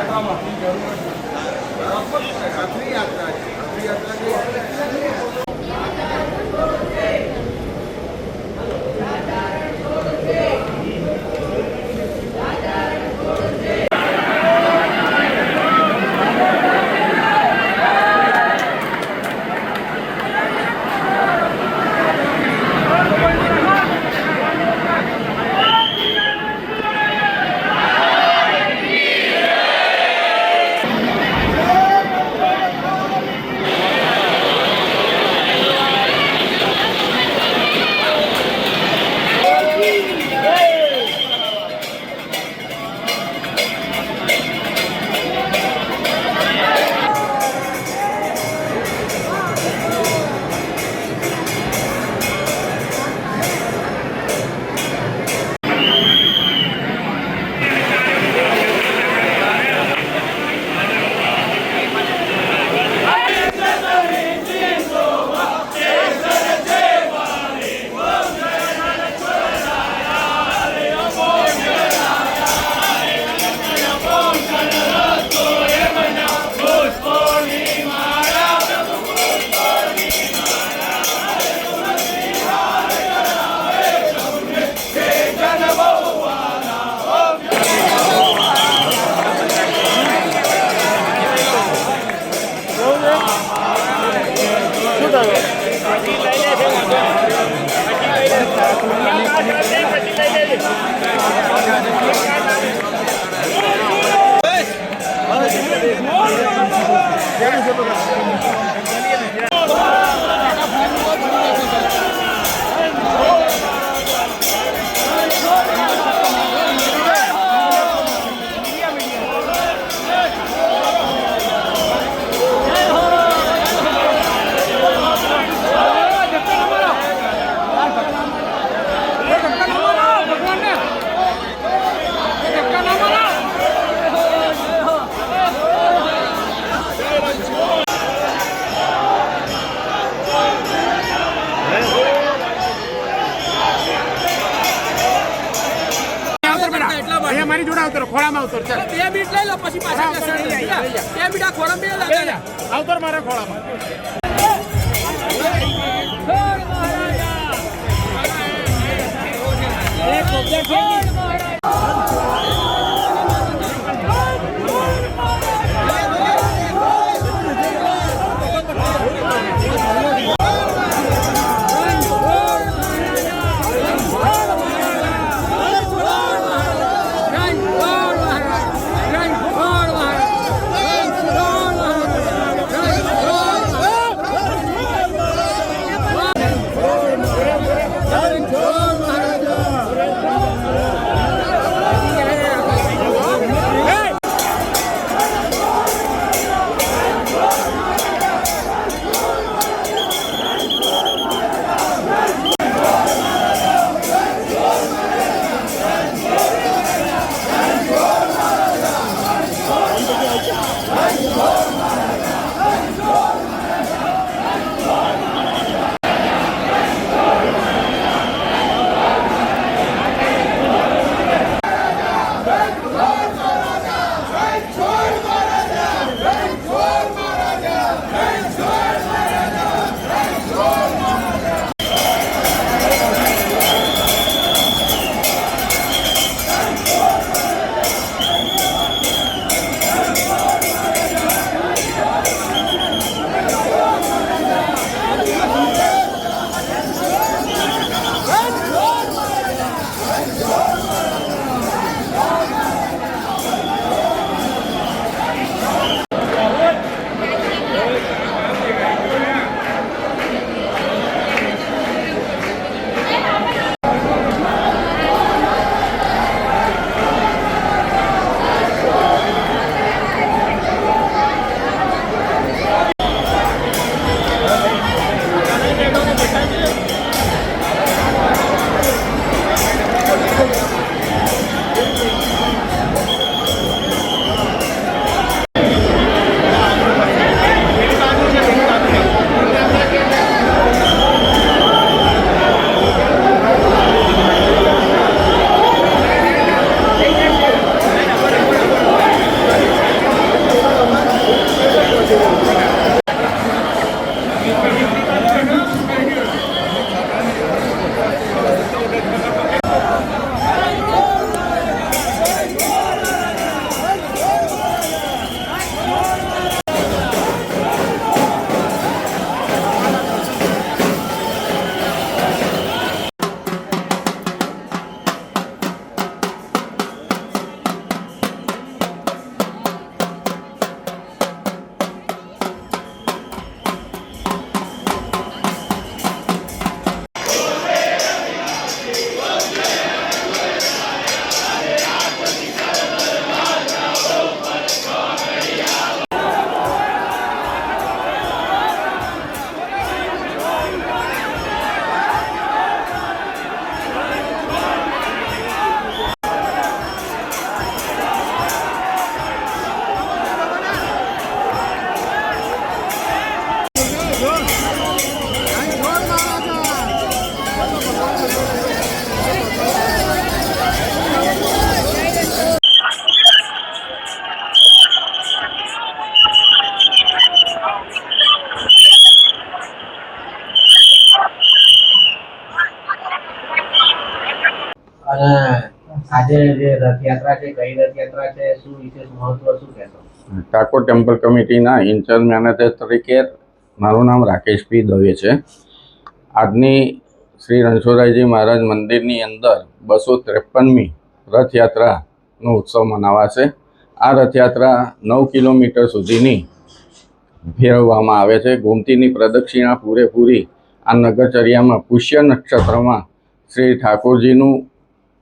અહીંયા પછી પાછા જશે. બે બીટા ખોરામ બે લાગે આવતર મારા ખોળામાં. આજે જે રથયાત્રા છે, કઈ રથયાત્રા છે, શું વિશેષ મહત્વ શું કહેશો? ઠાકોર ટેમ્પલ કમિટીના ઇન્ચાર્જ મેનેજર તરીકે મારું નામ રાકેશ દવે છે. આજની શ્રી રણછોડરાયજી મહારાજ મંદિરની અંદર બસો ત્રેપનમી રથયાત્રાનો ઉત્સવ મનાવાશે. આ રથયાત્રા નવ કિલોમીટર સુધીની ફેરવવામાં આવે છે. ગોમતીની પ્રદક્ષિણા પૂરેપૂરી આ નગરચર્યામાં પુષ્ય નક્ષત્રમાં શ્રી ઠાકોરજીનું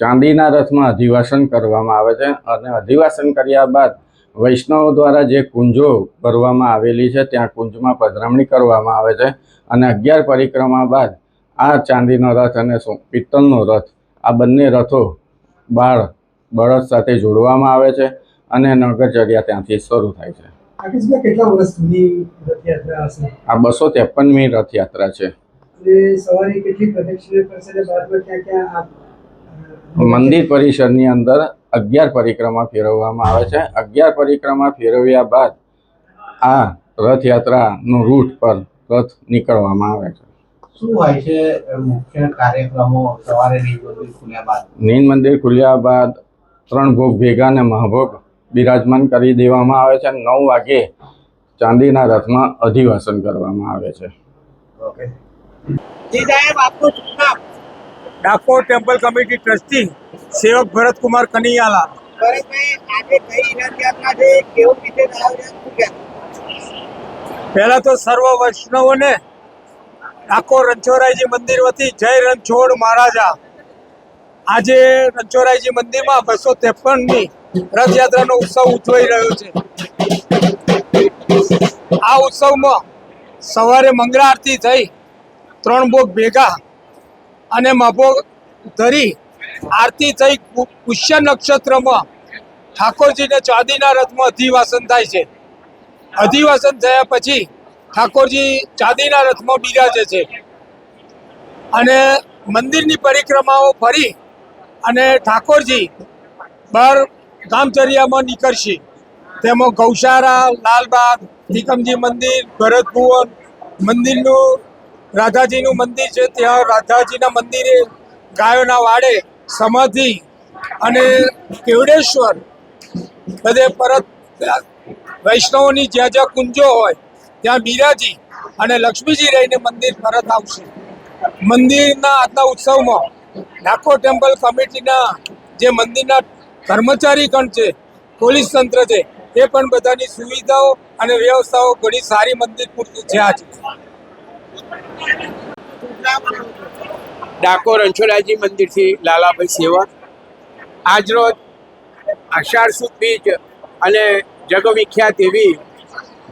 ચાંદીના રથમાં અધિવાસન કરવામાં આવે છે અને અધિવાસન કર્યા બાદ વૈષ્ણવો દ્વારા જે કુંજો ભરવામાં આવેલી છે ત્યાં કુંજમાં પધરામણી કરવામાં આવે છે અને અગિયાર પરિક્રમા બાદ આ ચાંદીનો રથ અને સો- પિત્તળનો રથ આ બંને રથો બાળ બળદ સાથે જોડવામાં આવે છે અને નગરચર્યા ત્યાંથી શરૂ થાય છે. કેટલા વર્ષ સુધી રથયાત્રા હશે? આ બસો ત્રેપનમી રથયાત્રા છે. સવારે કેટલી પ્રદક્ષિણા કરશે બાદમાં ક્યાં ક્યાં આપ અ, મંદિર પરિસરની અંદર અગિયાર પરિક્રમા ફેરવવામાં આવે છે. અગિયાર પરિક્રમા ફેરવ્યા બાદ આ રથયાત્રાનું રૂટ પર રથ નીકળવામાં આવે છે. શું હોય છે મુખ્ય કાર્યક્રમો? સવારે મંદિર ખુલ્યા બાદ? નીલ મંદિર ખુલ્યા બાદ ત્રણ ભોગ ભેગા અને મહાભોગ બિરાજમાન કરી દેવામાં આવે છે. અને નવ વાગે ચાંદીના રથમાં અધિવાસન કરવામાં આવે છે. Okay. Dakor temple committee trustee સેવક ભરતકુમાર કનૈયાલા. પહેલા તો સર્વ વૈષ્ણવોને ડાકોર રણછોડરાયજી મંદિર વતી જય રણછોડ મહારાજા. આજે રણછોડરાયજી મંદિરમાં બસો ત્રેપનની રથયાત્રાનો ઉત્સવ ઉજવાઈ રહ્યો છે. આ ઉત્સવમાં સવારે મંગળા આરતી થઈ ત્રણ ભોગ ભેગા અને મભો ધરી આરતી થઈ પુષ્ય નક્ષત્રમાં. ઠાકોરજીને ચાંદીના રથમાં અધિવાસન થાય છે. અધિવાસન થયા પછી ઠાકોરજી ચાંદીના રથમાં બિરાજે છે. અને મંદિરની પરિક્રમાઓ ફરી અને ઠાકોરજી બહાર ગામચર્યામાં નીકળશે. તેમાં ગૌશાળા, લાલબાગ નિકમજી મંદિર ભરત ભુવન મંદિરનું રાધાજીનું મંદિર છે, ત્યાં રાધાજીના મંદિરે ગાયોના વાડે સમાધિ અને કેવડેશ્વર બધે પરત વૈષ્ણવોની જ્યાં જ્યાં કુંજો હોય, ત્યાં બીરાજી અને લક્ષ્મીજી રહીને મંદિર પરત આવશે. મંદિરના આજના ઉત્સવમાં ડાકોર ટેમ્પલ કમિટીના જે મંદિરના કર્મચારી ગણ છે, પોલીસ તંત્ર છે, એ પણ બધાની સુવિધાઓ અને વ્યવસ્થાઓ ઘણી સારી મંદિર પૂરતી છે. આજે ડાકોર અંછોડાજી મંદિરથી લાલાભાઈ સેવક. આજરોજ અષાઢ સુદ બીજ અને જગવિખ્યાત એવી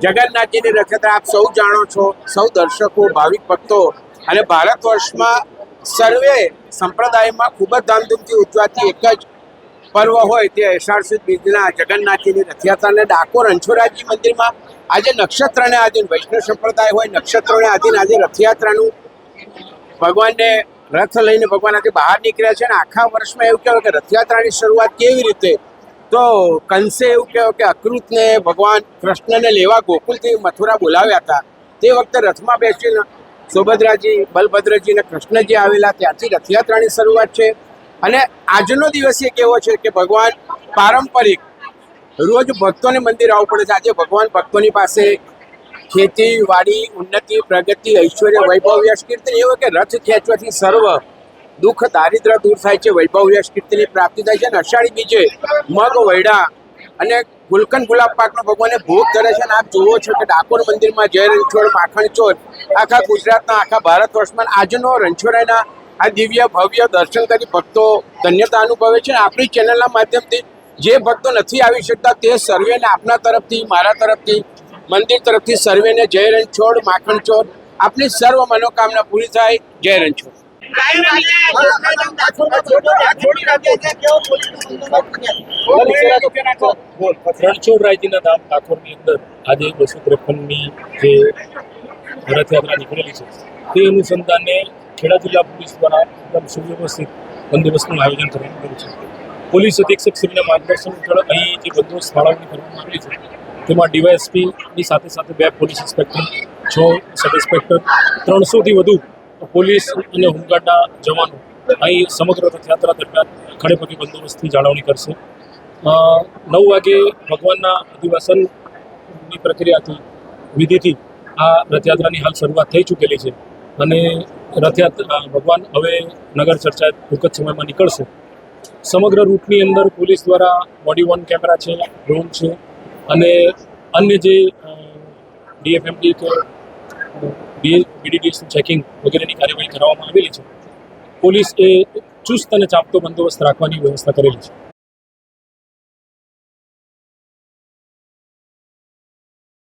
જગન્નાથજીની રથયાત્રા આપ સૌ જાણો છો, સૌ દર્શકો, ભાવિક ભક્તો અને ભારત વર્ષમાં સર્વે સંપ્રદાયમાં ખૂબ જ ધામધૂમથી ઉજવાતી એક જ પર્વ હોય તે અષાઢ બીજના જગન્નાથજીની રથયાત્રાને ડાકોર અંછોરાજી મંદિરમાં આજે નક્ષત્રને આધીન વૈષ્ણવ સંપ્રદાય હોય નક્ષત્રોને આધીન આજે રથયાત્રાનું ભગવાનને રથ લઈને ભગવાન આજે બહાર નીકળ્યા છે અને આખા વર્ષમાં એવું કહેવાય કે રથયાત્રાની શરૂઆત કેવી રીતે? તો કંસે એવું કહેવાય કે અકૃતને ભગવાન કૃષ્ણને લેવા ગોકુલથી મથુરા બોલાવ્યા હતા. તે વખતે રથમાં બેસીને સુભદ્રાજી, બલભદ્રજી અને કૃષ્ણજી આવેલા. ત્યાંથી રથયાત્રાની શરૂઆત છે. અને આજનો દિવસ એક એવો છે કે ભગવાન પારંપરિક રોજ ભક્તોને મંદિર આવવું પડે છે. આજે ભગવાન ભક્તોની પાસે ખેતી, વાડી, ઉન્નતિ, પ્રગતિ, ઐશ્વર્ય વૈભવ યશ કીર્તન એવો કે રથ ખેંચવાથી સર્વ દુઃખ દારિદ્ર દૂર થાય છે. વૈભવ યશ કીર્તિની પ્રાપ્તિ થાય છે અને અષાઢી બીજે મગ, વૈડા અને ગુલકંદ ગુલાબ પાકનો ભગવાનને ભોગ ધરે છે. અને આપ જુઓ છો કે ડાકોર મંદિરમાં જય રણછોડ માખણ ચોર આખા ગુજરાતના, આખા ભારત વર્ષમાં આજનો રણછોડાના આ દિવ્ય, ભવ્ય દર્શન કરી ભક્તો ધન્યતા અનુભવે છે. આપણી ચેનલના માધ્યમથી જે ભક્તો નથી આવી શકતા તે સર્વેને આપના તરફથી, મારા તરફથી, મંદિર તરફથી સર્વેને જય રણછોડ, માખણ છોડ આપની સર્વ મનોકામના પૂરી થાય. જય રણછોડ. રણછોડરાયજીના ધામ ઠાકોરની અંદર આજે બસો ત્રેપનની જે રથયાત્રા નીકળેલી છે, તે અનુસંધાને ખેડા જિલ્લા પોલીસ દ્વારા એકદમ સુવ્યવસ્થિત બંદોબસ્તનું આયોજન કરવામાં આવ્યું છે. પોલીસ અધિક્ષક શ્રીના માર્ગદર્શન હેઠળ અહીં જે બંદોબસ્ત ફાળવણી કરવામાં આવેલી છે, તેમાં ડીવાયએસપીની સાથે સાથે બે પોલીસ ઇન્સ્પેક્ટર, છ સબ ઇન્સ્પેક્ટર, ત્રણસોથી વધુ પોલીસ અને હોમગાર્ડના જવાનો અહીં સમગ્ર રથયાત્રા દરમિયાન ખડેપગે બંદોબસ્તની જાળવણી કરશે. નવ વાગે ભગવાનના અધિવાસનની પ્રક્રિયાથી, વિધિથી આ રથયાત્રાની હાલ શરૂઆત થઈ ચૂકેલી છે. અને રથયાત્રા ભગવાન હવે નગર ચર્ચા ટૂંક જ સમયમાં નીકળશે. સમગ્ર રૂટની અંદર પોલીસ દ્વારા બોડી વન કેમેરા છે, ડ્રોન છે અને અન્ય જે ડીએફએમડી કે બીડીડીએસનું ચેકિંગ વગેરેની કાર્યવાહી કરવામાં આવેલી છે, પોલીસ એ ચુસ્ત અને ચાંપતો બંદોબસ્ત રાખવાની વ્યવસ્થા કરેલી છે.